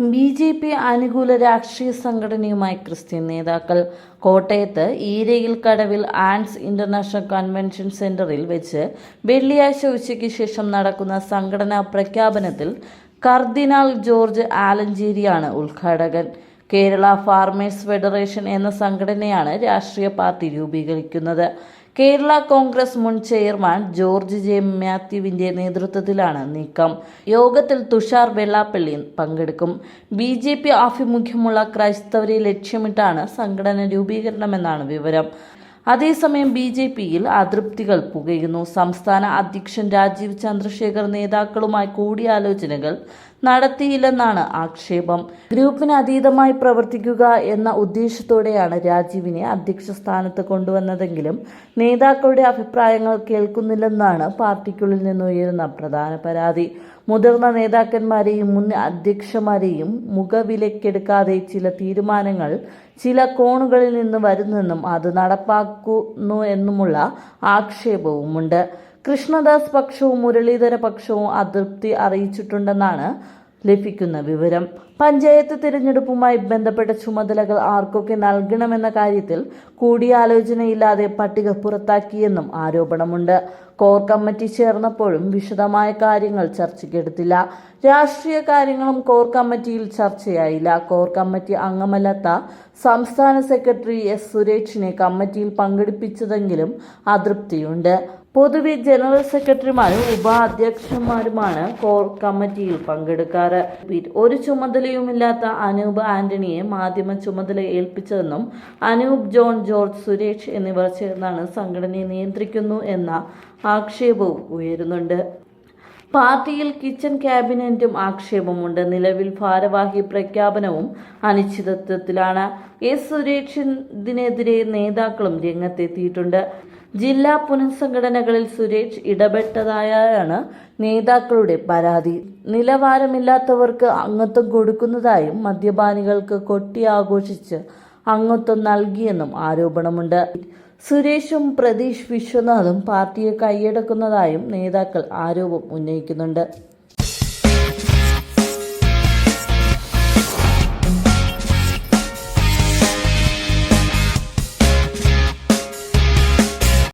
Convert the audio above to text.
B J P അനുകൂല രാഷ്ട്രീയ സംഘടനയുമായി Christian നേതാക്കൾ. കോട്ടയത്ത് ഈരയിൽ കടവിൽ ആൻഡ്സ് ഇന്റർനാഷണൽ കൺവെൻഷൻ സെന്ററിൽ വെച്ച് വെള്ളിയാഴ്ച ഉച്ചയ്ക്ക് ശേഷം നടക്കുന്ന സംഘടനാ പ്രഖ്യാപനത്തിൽ കർദിനാൾ ജോർജ് ആലഞ്ചേരിയാണ് ഉദ്ഘാടകൻ. കേരള ഫാർമേഴ്സ് ഫെഡറേഷൻ എന്ന സംഘടനയാണ് രാഷ്ട്രീയ പാർട്ടി രൂപീകരിക്കുന്നത്. കേരള കോൺഗ്രസ് മുൻ ചെയർമാൻ ജോർജ് ജെ മാത്യുവിന്റെ നേതൃത്വത്തിലാണ് നീക്കം. യോഗത്തിൽ തുഷാർ വെള്ളാപ്പള്ളി പങ്കെടുക്കും. ബി ജെ പി ആഭിമുഖ്യമുള്ള ക്രൈസ്തവരെ ലക്ഷ്യമിട്ടാണ് സംഘടന രൂപീകരണമെന്നാണ് വിവരം. അതേസമയം ബി ജെ പിയിൽ അതൃപ്തികൾ പുകയുന്നു. സംസ്ഥാന അധ്യക്ഷൻ രാജീവ് ചന്ദ്രശേഖർ നേതാക്കളുമായി കൂടിയാലോചനകൾ നടത്തിയില്ലെന്നാണ് ആക്ഷേപം. ഗ്രൂപ്പിന് അതീതമായി പ്രവർത്തിക്കുക എന്ന ഉദ്ദേശത്തോടെയാണ് രാജീവിനെ അധ്യക്ഷ സ്ഥാനത്ത് കൊണ്ടുവന്നതെങ്കിലും നേതാക്കളുടെ അഭിപ്രായങ്ങൾ കേൾക്കുന്നില്ലെന്നാണ് പാർട്ടിക്കുള്ളിൽ നിന്നുയരുന്ന പ്രധാന പരാതി. മുതിർന്ന നേതാക്കന്മാരെയും മുൻ അധ്യക്ഷമാരെയും മുഖവിലക്കെടുക്കാതെ ചില തീരുമാനങ്ങൾ ചില കോണുകളിൽ നിന്ന് വരുന്നെന്നും അത് നടപ്പാക്കുന്നു എന്നുമുള്ള ആക്ഷേപവുമുണ്ട്. കൃഷ്ണദാസ് പക്ഷവും മുരളീധര പക്ഷവും അതൃപ്തി അറിയിച്ചിട്ടുണ്ടെന്നാണ് ലഭിക്കുന്ന വിവരം. പഞ്ചായത്ത് തിരഞ്ഞെടുപ്പുമായി ബന്ധപ്പെട്ട ചുമതലകൾ ആർക്കൊക്കെ നൽകണമെന്ന കാര്യത്തിൽ കൂടിയാലോചനയില്ലാതെ പട്ടിക പുറത്താക്കിയെന്നും ആരോപണമുണ്ട്. കോർ കമ്മിറ്റി ചേർന്നപ്പോഴും വിശദമായ കാര്യങ്ങൾ ചർച്ചയ്ക്കെടുത്തില്ല. രാഷ്ട്രീയ കാര്യങ്ങളും കോർ കമ്മിറ്റിയിൽ ചർച്ചയായില്ല. കോർ കമ്മിറ്റി അംഗമല്ലാത്ത സംസ്ഥാന സെക്രട്ടറി എസ് സുരേഷിനെ കമ്മിറ്റിയിൽ പങ്കെടുപ്പിച്ചതെങ്കിലും അതൃപ്തിയുണ്ട്. പൊതുവെ ജനറൽ സെക്രട്ടറിമാരും ഉപാധ്യക്ഷന്മാരുമാണ് കോർ കമ്മിറ്റിയിൽ പങ്കെടുക്കാറ്. ഒരു ചുമതലയുമില്ലാത്ത അനൂപ് ആന്റണിയെ മാധ്യമ ചുമതല ഏൽപ്പിച്ചതെന്നും അനൂപ് ജോൺ ജോർജ് സുരേഷ് എന്നിവർ ചേർന്നാണ് സംഘടനയെ നിയന്ത്രിക്കുന്നു എന്ന ആക്ഷേപവും ഉയരുന്നുണ്ട്. പാർട്ടിയിൽ കിച്ചൺ ക്യാബിനറ്റും ആക്ഷേപമുണ്ട്. നിലവിൽ ഭാരവാഹി പ്രഖ്യാപനവും അനിശ്ചിതത്വത്തിലാണ്. എസ്. സുരേഷിനെതിരെ നേതാക്കളും രംഗത്തെത്തിയിട്ടുണ്ട്. ജില്ലാ പുനഃസംഘടനകളിൽ സുരേഷ് ഇടപെട്ടതായാണ് നേതാക്കളുടെ പരാതി. നിലവാരമില്ലാത്തവർക്ക് അംഗത്വം കൊടുക്കുന്നതായും മദ്യപാനികൾക്ക് കൊട്ടി ആഘോഷിച്ച് അംഗത്വം നൽകിയെന്നും ആരോപണമുണ്ട്. സുരേഷും പ്രതീഷ് വിശ്വനാഥും പാർട്ടിയെ കൈയടക്കുന്നതായും നേതാക്കൾ ആരോപം ഉന്നയിക്കുന്നുണ്ട്